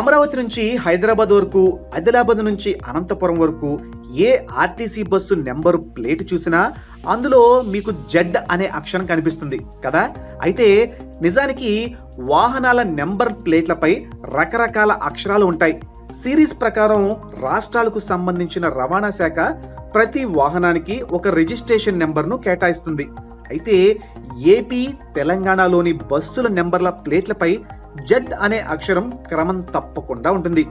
అమరావతి నుంచి హైదరాబాద్ వరకు ఆదిలాబాద్ నుంచి అనంతపురం వరకు ఏ ఆర్టీసీ బస్సు నెంబర్ ప్లేట్ చూసినా అందులో మీకు జెడ్ అనే అక్షరం కనిపిస్తుంది కదా? అయితే నిజానికి వాహనాల నెంబర్ ప్లేట్లపై రకరకాల అక్షరాలు ఉంటాయి. సిరీస్ ప్రకారం రాష్ట్రాలకు సంబంధించిన రవాణా శాఖ ప్రతి వాహనానికి ఒక రిజిస్ట్రేషన్ నెంబర్ను కేటాయిస్తుంది. అయితే ఏపీ తెలంగాణలోని బస్సుల నెంబర్ల ప్లేట్లపై జెడ్ అనే అక్షరం క్రమం తప్పకుండా ఉంటుంది.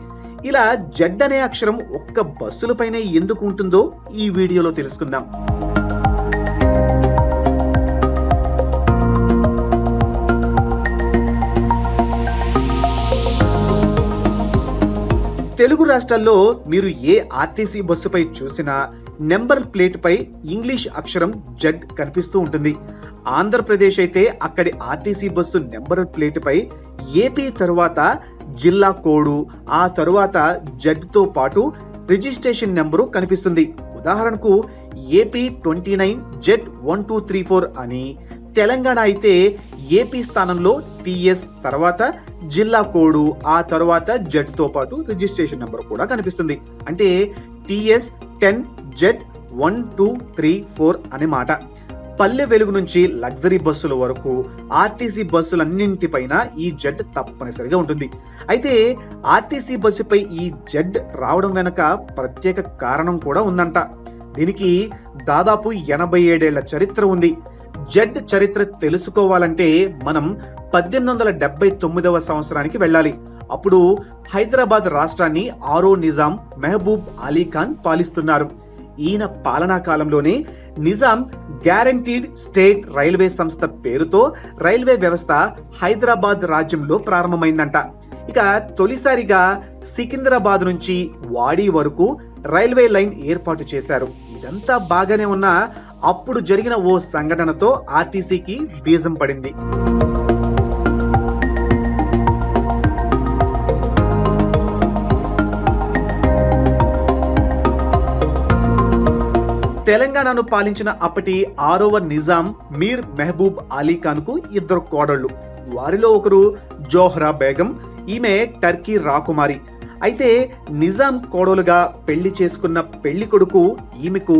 ఇలా జెడ్ అనే అక్షరం ఒక్క బస్సులపైనే ఎందుకు ఉంటుందో ఈ వీడియోలో తెలుసుకుందాం. తెలుగు రాష్ట్రాల్లో మీరు ఏ ఆర్టీసీ బస్సుపై చూసినా నెంబర్ ప్లేట్ పై ఇంగ్లీష్ అక్షరం జెడ్ కనిపిస్తూ ఉంటుంది. ఆంధ్రప్రదేశ్ అయితే అక్కడి ఆర్టీసీ బస్సు నెంబర్ ప్లేట్ పై ఏపీ తరువాత జిల్లా కోడు ఆ తరువాత జడ్తో పాటు రిజిస్ట్రేషన్ నెంబరు కనిపిస్తుంది. ఉదాహరణకు AP twenty nine Z one two three four అని తెలంగాణ అయితే ఏపీ స్థానంలో టిఎస్ తర్వాత జిల్లా కోడు ఆ తర్వాత జెడ్తో పాటు రిజిస్ట్రేషన్ నెంబర్ కూడా కనిపిస్తుంది. అంటే TS ten Z one two three four అనే మాట. పల్లె వెలుగు నుంచి లగ్జరీ బస్సుల వరకు ఆర్టీసీ బస్సులన్నింటిపైన ఈ జెడ్ తప్పనిసరిగా ఉంటుంది. అయితే ఆర్టీసీ బస్సుపై ఈ జెడ్ రావడం వెనక ప్రత్యేక కారణం కూడా ఉందంట. దీనికి దాదాపు ఎనభై ఏడేళ్ళ చరిత్ర ఉంది. జెడ్ చరిత్ర తెలుసుకోవాలంటే మనం పద్దెనిమిది వందల డెబ్బై తొమ్మిదవ సంవత్సరానికి వెళ్ళాలి. అప్పుడు హైదరాబాద్ రాష్ట్రాన్ని ఆరో నిజాం మెహబూబ్ అలీ ఖాన్ పాలిస్తున్నారు. ఈయన పాలనా కాలంలోనే నిజాం గ్యారంటీడ్ స్టేట్ రైల్వే సంస్థ పేరుతో రైల్వే వ్యవస్థ హైదరాబాద్ రాజ్యంలో ప్రారంభమైందంట. ఇక తొలిసారిగా సికింద్రాబాద్ నుంచి వాడి వరకు రైల్వే లైన్ ఏర్పాటు చేశారు. ఇదంతా బాగానే ఉన్నా అప్పుడు జరిగిన ఓ సంఘటనతో ఆర్టీసీకి బీజం పడింది. తెలంగాణను పాలించిన అప్పటి ఆరవ నిజాం మీర్ మెహబూబ్ అలీ ఖాన్కు ఇద్దరు కోడళ్ళు. వారిలో ఒకరు జోహ్రా బేగం ఈమె టర్కీ రాకుమారి. అయితే నిజాం కోడలుగా పెళ్ళి చేసుకున్న పెళ్ళి కొడుకు ఈమెకు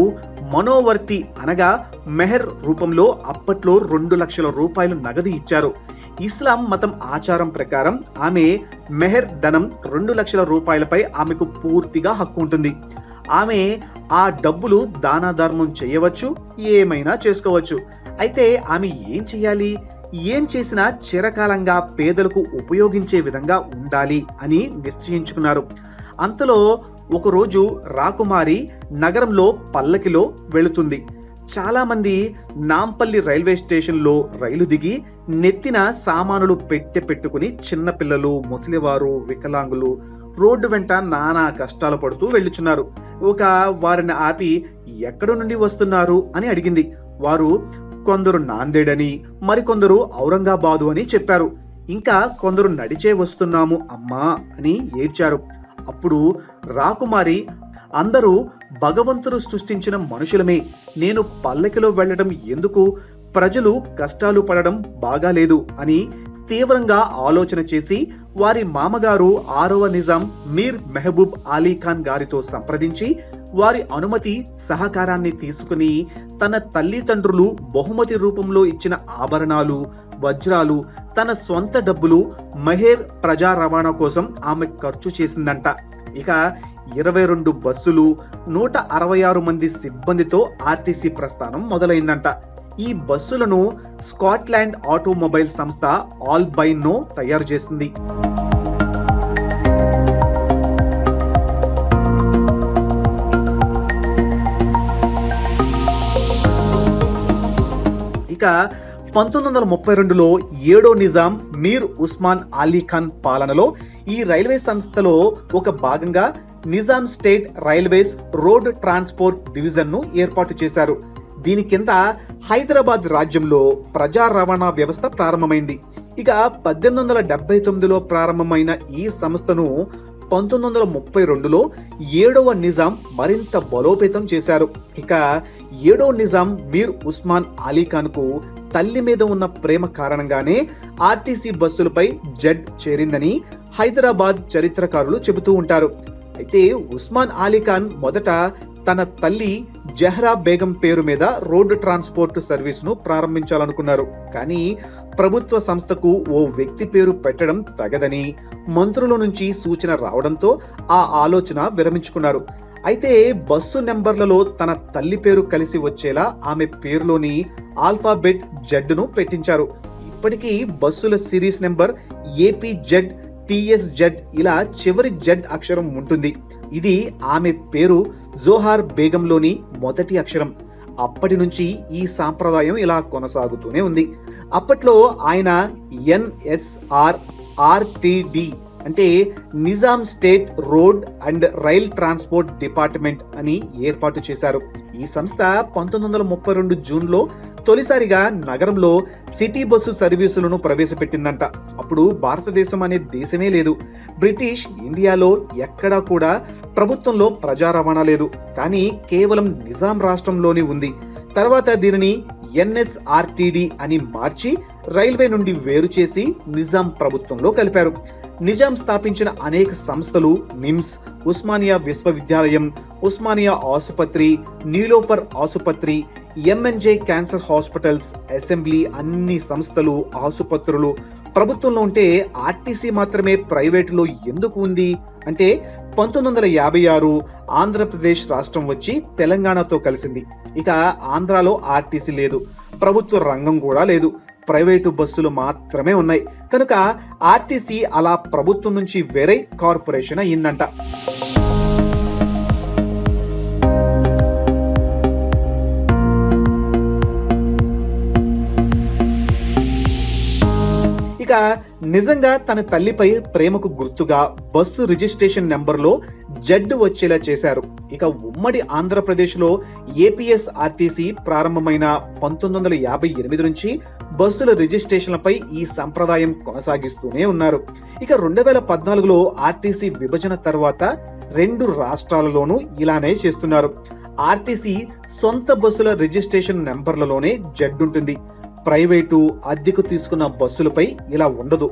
మనోవర్తి అనగా మెహర్ రూపంలో అప్పట్లో రెండు లక్షల రూపాయలు నగదు ఇచ్చారు. ఇస్లాం మతం ఆచారం ప్రకారం ఆమె మెహర్ ధనం రెండు లక్షల రూపాయలపై ఆమెకు పూర్తిగా హక్కు ఉంటుంది. ఆమె ఆ డబ్బులు దాన ధర్మం చేయవచ్చు ఏమైనా చేసుకోవచ్చు. అయితే ఆమె ఏం చేయాలి? ఏం చేసినా చిరకాలంగా పేదలకు ఉపయోగించే విధంగా ఉండాలి అని నిశ్చయించుకున్నారు. అంతలో ఒకరోజు రాకుమారి నగరంలో పల్లకిలో వెళుతుంది. చాలామంది నాంపల్లి రైల్వే స్టేషన్లో రైలు దిగి నెత్తిన సామానులు పెట్టె పెట్టుకుని చిన్నపిల్లలు ముసలివారు వికలాంగులు రోడ్డు వెంట నానా కష్టాలు పడుతూ వెళ్ళుచున్నారు. ఒక వారిని ఆపి ఎక్కడ నుండి వస్తున్నారు? అని అడిగింది. వారు కొందరు నాందేడని మరికొందరు ఔరంగాబాదు అని చెప్పారు. ఇంకా కొందరు నడిచే వస్తున్నాము అమ్మా అని ఏడ్చారు. అప్పుడు రాకుమారి అందరూ భగవంతుడు సృష్టించిన మనుషులమే. నేను పల్లకిలో వెళ్ళడం ఎందుకు? ప్రజలు కష్టాలు పడడం బాగాలేదు అని తీవ్రంగా ఆలోచన చేసి వారి మామగారు ఆరవ నిజాం మీర్ మెహబూబ్ అలీ ఖాన్ గారితో సంప్రదించి వారి అనుమతి సహకారాన్ని తీసుకుని తన తల్లిదండ్రులు బహుమతి రూపంలో ఇచ్చిన ఆభరణాలు వజ్రాలు తన సొంత డబ్బులు మహేర్ ప్రజా రవాణా కోసం ఆమె ఖర్చు చేసిందంట. ఇక ఇరవై రెండు బస్సులు నూట అరవై ఆరు మంది సిబ్బందితో ఆర్టీసీ ప్రస్థానం మొదలైందంట. ఈ బస్సులను స్కాట్లాండ్ ఆటోమొబైల్ సంస్థ ఆల్ బైనో తయారు చేసింది. ఇక పంతొమ్మిది వందల ముప్పై రెండులో ఏడో నిజాం మీర్ ఉస్మాన్ అలీ ఖాన్ పాలనలో ఈ రైల్వే సంస్థలో ఒక భాగంగా Nizam state railways road transport డివిజన్ను ఏర్పాటు చేశారు. దీని కింద హైదరాబాద్ రాజ్యంలో ప్రజా రవాణా వ్యవస్థ ప్రారంభమైంది. ఇక పద్దెనిమిది వందల డెబ్బై తొమ్మిదిలో ప్రారంభమైన ఈ సంస్థను పంతొమ్మిది వందల ముప్పై రెండులో ఏడవ నిజాం మరింత బలోపేతం చేశారు. ఇక ఏడో నిజాం మీర్ ఉస్మాన్ అలీఖాన్కు తల్లి మీద ఉన్న ప్రేమ కారణంగానే ఆర్టీసీ బస్సులపై జెడ్ చేరిందని హైదరాబాద్ చరిత్రకారులు చెబుతూ ఉంటారు. అయితే ఉస్మాన్ అలీఖాన్ మొదట తన తల్లి జహ్రా బేగం పేరు మీద రోడ్డు ట్రాన్స్పోర్ట్ సర్వీస్ను ప్రారంభించాలనుకున్నారు. కానీ ప్రభుత్వ సంస్థకు ఓ వ్యక్తి పేరు పెట్టడం తగదని మంత్రుల నుంచి సూచన రావడంతో ఆ ఆలోచన విరమించుకున్నారు. అయితే బస్సు నెంబర్లలో తన తల్లి పేరు కలిసి వచ్చేలా ఆమె పేరులోని ఆల్ఫాబెట్ జెడ్ను పెట్టించారు. ఇప్పటికీ బస్సుల series number AP Z TS Z ఇలా చివరి జెడ్ అక్షరం ఉంటుంది. ఇది ఆమె పేరు జోహార్ బేగంలోని మొదటి అక్షరం. అప్పటి నుంచి ఈ సాంప్రదాయం ఇలా కొనసాగుతూనే ఉంది. అప్పట్లో ఆయన ఎన్ఎస్ఆర్ ఆర్టీడీ అంటే Nizam state road and rail transport department అని ఏర్పాటు చేశారు. ఈ సంస్థ పంతొమ్మిది వందల ముప్పై రెండు జూన్లో తొలిసారిగా నగరంలో సిటీ బస్సు సర్వీసులను ప్రవేశపెట్టిందంట. అప్పుడు భారతదేశం అనే దేశమే లేదు. బ్రిటిష్ ఇండియాలో ఎక్కడా కూడా ప్రభుత్వంలో ప్రజా రవాణా లేదు. కానీ కేవలం నిజాం రాష్ట్రంలోనే ఉంది. తర్వాత దీనిని ఎన్ఎస్ఆర్టీడీ అని మార్చి రైల్వే నుండి వేరు చేసి నిజాం ప్రభుత్వంలో కలిపారు. నిజాం స్థాపించిన అనేక సంస్థలు నిమ్స్ ఉస్మానియా విశ్వవిద్యాలయం ఉస్మానియా ఆసుపత్రి నీలోఫర్ ఆసుపత్రి ఎంఎన్జే క్యాన్సర్ హాస్పిటల్స్ అసెంబ్లీ అన్ని సంస్థలు ఆసుపత్రులు. ప్రభుత్వంలో ఉంటే ఆర్టీసీ మాత్రమే ప్రైవేటులో ఎందుకు ఉంది? అంటే పంతొమ్మిది వందల యాభై ఆరు ఆంధ్రప్రదేశ్ రాష్ట్రం వచ్చి తెలంగాణతో కలిసింది. ఇక ఆంధ్రాలో ఆర్టీసీ లేదు. ప్రభుత్వ రంగం కూడా లేదు. ప్రైవేటు బస్సులు మాత్రమే ఉన్నాయి. కనుక ఆర్టీసీ అలా ప్రభుత్వం నుంచి వేరే కార్పొరేషన్ అయ్యిందంట. ఇక నిజంగా తన తల్లిపై ప్రేమకు గుర్తుగా బస్సు రిజిస్ట్రేషన్ నెంబర్లో జడ్ వచ్చేలా చేశారు. ఇక ఉమ్మడి ఆంధ్రప్రదేశ్లో ఏపీఎస్ ఆర్టీసీ ప్రారంభమైన పంతొమ్మిది వందల యాభై ఎనిమిది నుంచి బస్సుల రిజిస్ట్రేషన్లపై ఈ సంప్రదాయం కొనసాగిస్తూనే ఉన్నారు. ఇక రెండు వేల పద్నాలుగులో ఆర్టీసీ విభజన తర్వాత రెండు రాష్ట్రాలలోనూ ఇలానే చేస్తున్నారు. ఆర్టీసీ సొంత బస్సుల రిజిస్ట్రేషన్ నెంబర్లలోనే జడ్ ఉంటుంది. ప్రైవేటు అద్దెకు తీసుకున్న బస్సులపై ఇలా ఉండదు.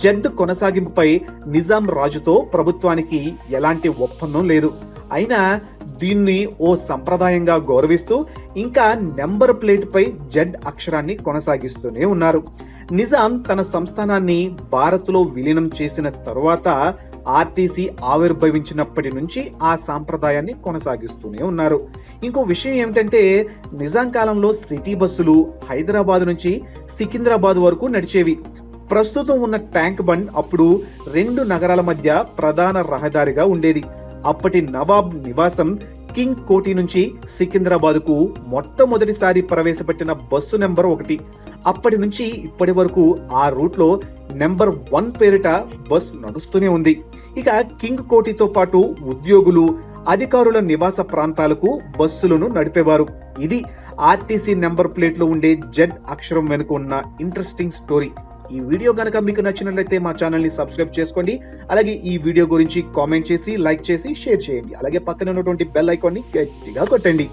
జెడ్ కొనసాగింపుపై నిజాం రాజుతో ప్రభుత్వానికి ఎలాంటి ఒప్పందం లేదు. అయినా దీన్ని ఓ సంప్రదాయంగా గౌరవిస్తూ ఇంకా నెంబర్ ప్లేట్పై జెడ్ అక్షరాన్ని కొనసాగిస్తూనే ఉన్నారు. నిజాం తన సంస్థానాన్ని భారత్లో విలీనం చేసిన తరువాత ఆర్టీసీ ఆవిర్భవించినప్పటి నుంచి ఆ సాంప్రదాయాన్ని కొనసాగిస్తూనే ఉన్నారు. ఇంకో విషయం ఏమిటంటే నిజాం కాలంలో సిటీ బస్సులు హైదరాబాద్ నుంచి సికింద్రాబాద్ వరకు నడిచేవి. ప్రస్తుతం ఉన్న ట్యాంక్ బండ్ అప్పుడు రెండు నగరాల మధ్య ప్రధాన రహదారిగా ఉండేది. అప్పటి నవాబ్ నివాసం కింగ్ కోటి నుంచి సికింద్రాబాద్కు మొట్టమొదటిసారి ప్రవేశపెట్టిన బస్సు నెంబర్ ఒకటి. అప్పటి నుంచి ఇప్పటి వరకు ఆ రూట్లో నెంబర్ వన్ పేరిట బస్ నడుస్తూనే ఉంది. ఇక కింగ్ కోటితో పాటు ఉద్యోగులు అధికారుల నివాస ప్రాంతాలకు బస్సులను నడిపేవారు. ఇది ఆర్టీసీ నెంబర్ ప్లేట్లో ఉండే జెడ్ అక్షరం వెనుక ఉన్న ఇంట్రెస్టింగ్ స్టోరీ. ఈ వీడియో కనుక మీకు నచ్చినట్లయితే మా ఛానల్ని సబ్స్క్రైబ్ చేసుకోండి. అలాగే ఈ వీడియో గురించి కామెంట్ చేసి లైక్ చేసి షేర్ చేయండి. అలాగే పక్కన ఉన్నటువంటి బెల్ ఐకాన్ని గట్టిగా కొట్టండి.